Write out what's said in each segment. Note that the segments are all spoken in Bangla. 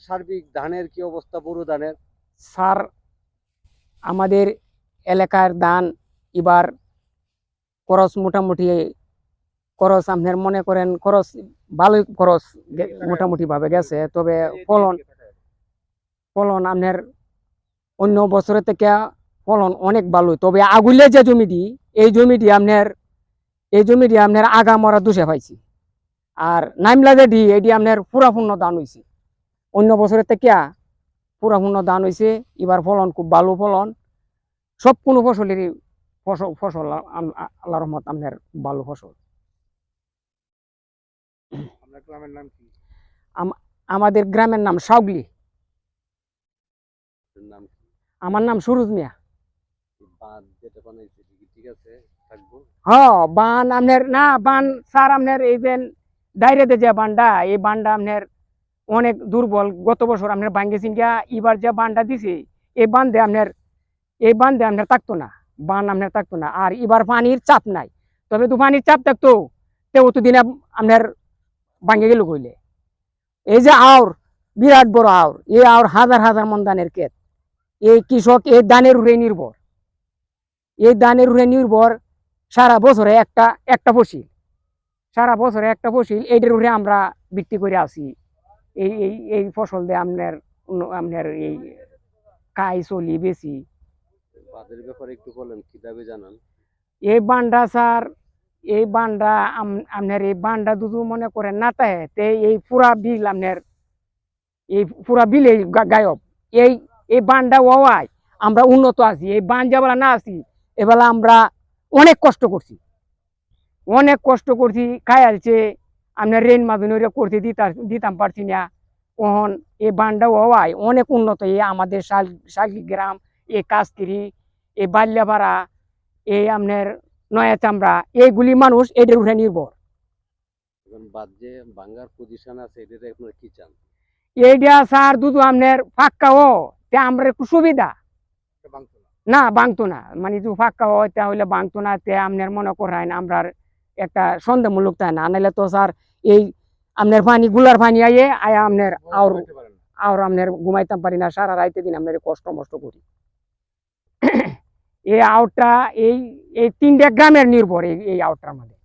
সার্বিক ধানের কি অবস্থা? বোরো ধানের? স্যার আমাদের এলাকার ধান এবার খরচ মোটামুটি খরচ আপনার মনে করেন খরচ ভালোই খরচ গে- মোটামুটি ভাবে গেছে তবে ফলন ফলন আপনার অন্য বছরের থেকে ফলন অনেক ভালো তবে আগুলে যে জমিটি এই জমিটি আপনার এই জমিটি আপনার আগা মরা দুষে পাইছি। আর নাইমলা যেটি এটি আপনার পুরাপূর্ণ দান হয়েছে অন্য বছরের থেকে পুরাপূর্ণ দান হয়েছে এবার ফলন খুব ভালো ফলন। সব কোনো ফসলেরই ফসল ফসল আল্লাহ রহমত আপনার ভালো ফসল। গ্রামের নাম কি? আমাদের গ্রামের নাম সাউগলি। আমার নাম সুরুজ মিয়া। এই বাঁধ যেটা বানাইছে এটা কি ঠিক আছে থাকব? হ বান আপনার না বান স্যার আপনার এই যে ডাইরেতে যে বানটা এই বানটা আপনার অনেক দুর্বল। গত বছর আপনার ভাঙ্গেছেন গিয়া এবার যে বানটা দিছে, এই বান্ধে আপনার, এই বান্ধে আপনার থাকতো না। বান আপনার থাকতো না। আর এবার পানির চাপ নাই। তবে তো পানির চাপ থাকতো, তো দিনে আপনার ভাঙ্গে গেল কইলে। এই যে আওর, বিরাট বড় আওর, এই আওর হাজার হাজার মন ধানের ক্ষেত। এই কৃষক এই দানের উপরে নির্ভর। এই দানের উপরে নির্ভর সারা বছরে একটা একটা ফসিল। সারা বছরে একটা ফসিল, এইটার উপরে আমরা বিক্রি করে আসি। এই এই এই ফসল দিয়ে আপনার আপনার এই খাই চলি বেশি। বাঁধের ব্যাপারে একটু বলেন কি দাবি জানান? এই বান্ডা স্যার এই বান্ডা আপনার এই বান্ডা দুধু মনে করেন না তাহে তে এই পুরা বিল আপনার এই পুরা বিল এই গায়ব। এই এই বান্ডা ওয়াই আমরা উন্নত আছি এই বান যাবেলা না আছি এবেলা আমরা অনেক কষ্ট করছি। অনেক কষ্ট করছি আসছে আপনার রেন মাদুনিরা করতে দিতাম দিতাম পারছি না। ওহন এ বান্ডা ওয়াই অনেক উন্নত এই আমাদের শাল গ্রাম এ কাস্তিরি এ বাল্যাপাড়া এ আপনার নয়া চামড়া এইগুলি মানুষ এদের উপরে নির্ভর। এইটা স্যার দুধু আপনার ফাঁকা ও তে আমরা একটু সুবিধা। না। বাংতো না। মানে যদি ফাঁকা হয় তাহলে বাংতো না তে আপনার মনে করেন আমরা একটা সন্দেহমূলক তাই না। নাহলে তো স্যার এই আপনার পানি গুলার পানি আইয়ে আয়া আপনার আর আর আপনার ঘুমাইতাম পারি না সারা রাইতে দিন আপনার কষ্ট মষ্ট করি। এই আউটটা এই এই তিনটা গ্রামের নির্ভর এই এই আউটটার মধ্যে।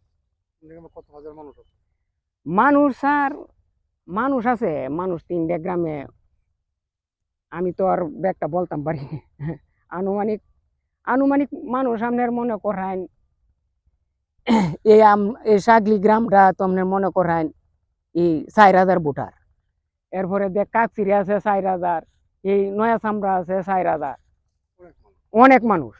মানুষ স্যার মানুষ আছে মানুষ তিনটে গ্রামে আমি তো আর ব্যাগটা বলতাম পারি আনুমানিক আনুমানিক মানুষ আপনার মনে করেন এই আম- এই সাগলি গ্রামটা তোমনে মনে করেন, এই চার হাজার ভোটার। এরপরে দেখ কাকচিরি আছে চার হাজার, এই নয়া সামরা আছে চার হাজার। অনেক মানুষ।